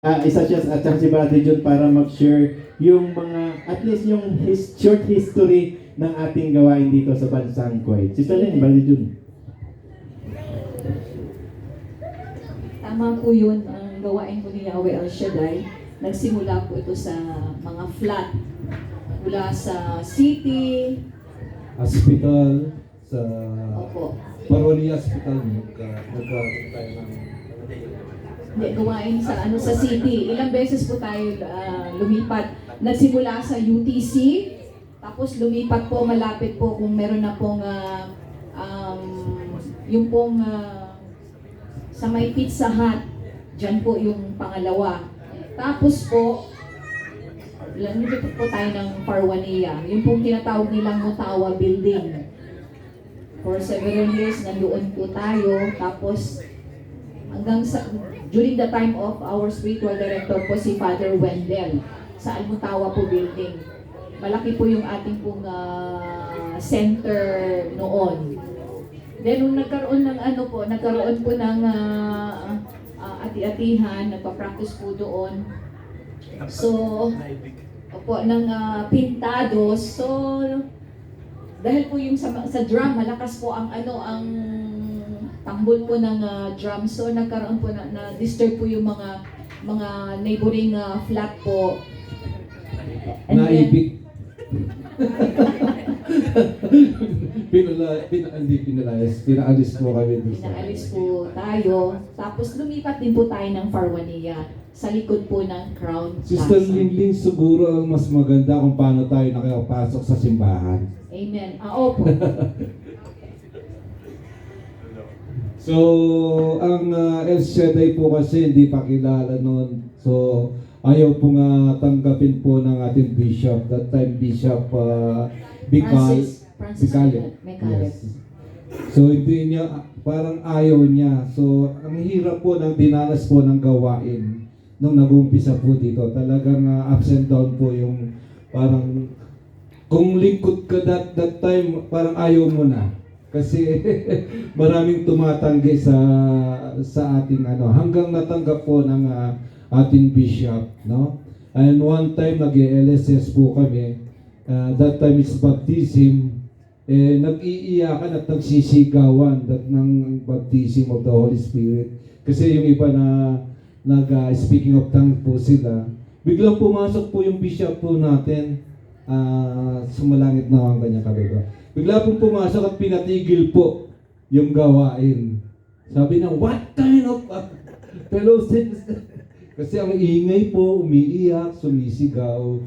Ah, isa siya at si Brother John para mag-share yung mga, at least yung his, short history ng ating gawain dito sa Bansang Kuwait. Sister Len, Brother John. Tama po yun, ang gawain po ni Yahweh El Shaddai. Nagsimula po ito sa mga flat mula sa city, hospital sa opo, Paroli Hospital nagka nagkaroon tayo ng hindi, gawain sa ano sa city. Ilang beses po tayo ah, lumipat. Nagsimula sa UTC, tapos lumipat po malapit po kung meron na pong ah, um, yung pong ah, sa may Pizza Hut. Diyan po yung pangalawa. Tapos po, lumipit po tayo ng Parwania. Yung pong tinatawag nilang Mutawa Building. For several years, nandoon po tayo. Tapos, hanggang sa, during the time of our spiritual director po si Father Wendell sa Almutawa po building. Malaki po yung ating pong ah, center noon. Then nung nagkaroon ng ano po, nagkaroon po ng ah, ah, ati-atihan, nagpa-practice po doon. So, opo, ng ah, pintados. So, dahil po yung sa, sa drum, malakas po ang ano, ang tambol po ng ah, drum. So, nagkaroon po na, na disturb po yung mga mga neighboring ah, flat po. And naibig. pinala, pina, hindi pinalayas, pinaalis mo kami Pinaalis po tayo. Tapos lumipat din po tayo ng Farwania sa likod po ng Crown Sister Plaza. Linlin, siguro ang mas maganda kung paano tayo nakapasok sa simbahan. Amen. Ah, opo. So, ang uh, El Shaddai po kasi hindi pa kilala noon. So, ayaw po nga tanggapin po ng ating bishop. That time, Bishop uh, Bicol. Francis, Francis Bicale. Yes. So, hindi niya, parang ayaw niya. So, ang hirap po ng dinanas po ng gawain nung nag-umpisa po dito. Talagang uh, ups and down po yung parang kung lingkod ka that, that time, parang ayaw mo na. Kasi maraming tumatanggi sa sa ating ano hanggang natanggap po ng ah, ating bishop, no? And one time nag-LSS po kami. Ah, that time is baptism. Eh, nag-iiyakan at nagsisigawan that ng baptism of the Holy Spirit. Kasi yung iba na nag ah, speaking of tongues po sila, biglang pumasok po yung bishop po natin ah sumalangit na ang kanyang kababa. Bigla pong pumasok at pinatigil po yung gawain. Sabi na, what kind of uh, fellowship is that?" Kasi ang ingay po, umiiyak, sumisigaw,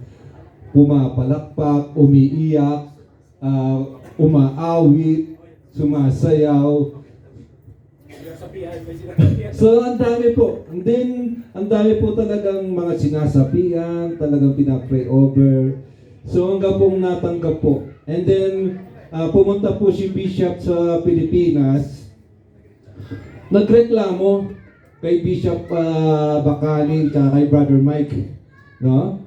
pumapalakpak, umiiyak, ah, umaawit, sumasayaw, So, ang dami po. And then, ang dami po talagang mga sinasapian, talagang pinapray over. So, hanggang pong natanggap po. And then, ah, pumunta po si Bishop sa Pilipinas. Nagreklamo kay Bishop uh, Bacali at kay Brother Mike. No?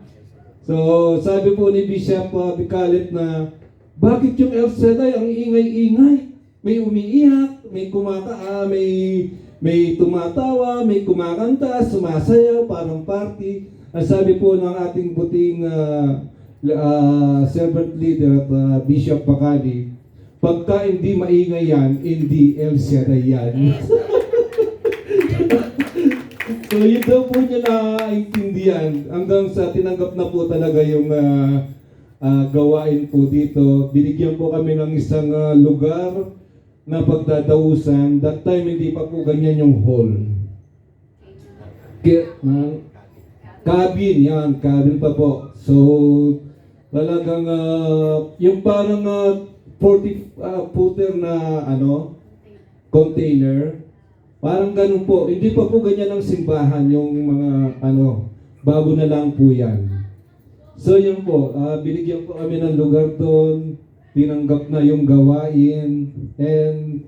So, sabi po ni Bishop uh, Bicalit na, bakit yung El Shaddai ang ingay-ingay? May umiiyak, may kumaka, ah, may may tumatawa, may kumakanta, sumasayaw, parang party. Ang sabi po ng ating buting ah, ah, servant leader at ah, Bishop Bacali, pagka hindi maingay yan, hindi El Shaddai yan. So yun daw po niya naiintindihan hanggang sa tinanggap na po talaga yung ah, ah, gawain po dito. Binigyan po kami ng isang ah, lugar na pagdadausan. That time hindi pa po ganyan yung hall. Kaya, ah, cabin, yan, cabin pa po. So, talagang ah, yung parang ah, 40 ah, footer na ano, container, Parang ganun po. Hindi pa po ganyan ang simbahan yung mga ano, bago na lang po yan. So yun po, ah, binigyan po kami ng lugar doon, tinanggap na yung gawain, and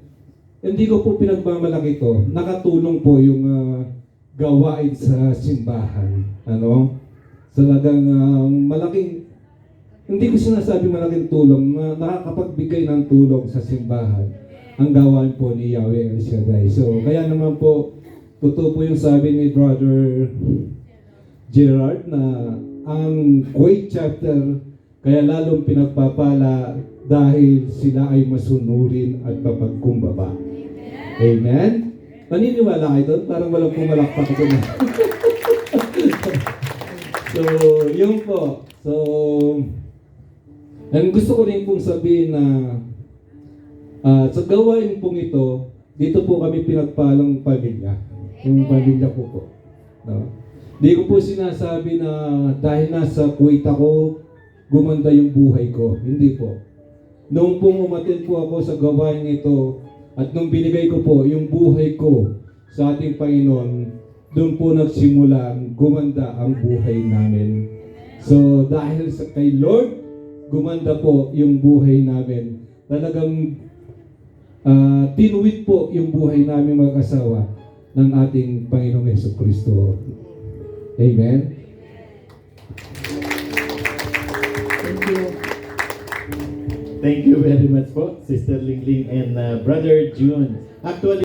hindi ko po pinagmamalaki to. Nakatulong po yung ah, gawain sa simbahan. Ano? Talagang ah, malaking, hindi ko sinasabi malaking tulong, na nakakapagbigay ng tulong sa simbahan ang gawain po ni Yahweh El Shaddai. So, kaya naman po, totoo po yung sabi ni Brother Gerard na ang Kuwait chapter kaya lalong pinagpapala dahil sila ay masunurin at mapagkumbaba. Amen? Maniniwala kayo doon? Parang walang pumalakpak doon. so, yun po. So, ang gusto ko rin pong sabihin na ah, sa gawain pong ito, dito po kami pinagpalang pamilya. Yung pamilya ko po. No? Di ko po sinasabi na dahil nasa Kuwait ako, gumanda yung buhay ko. Hindi po. Noong pong umatin po ako sa gawain ito, at nung binigay ko po yung buhay ko sa ating Panginoon, doon po nagsimula gumanda ang buhay namin. So dahil sa kay Lord, gumanda po yung buhay namin. Talagang ah tinuwid po yung buhay namin mag-asawa ng ating Panginoong Yeso Kristo. Amen? Thank you. Thank you very much po, Sister Lingling and uh, Brother June. Actually,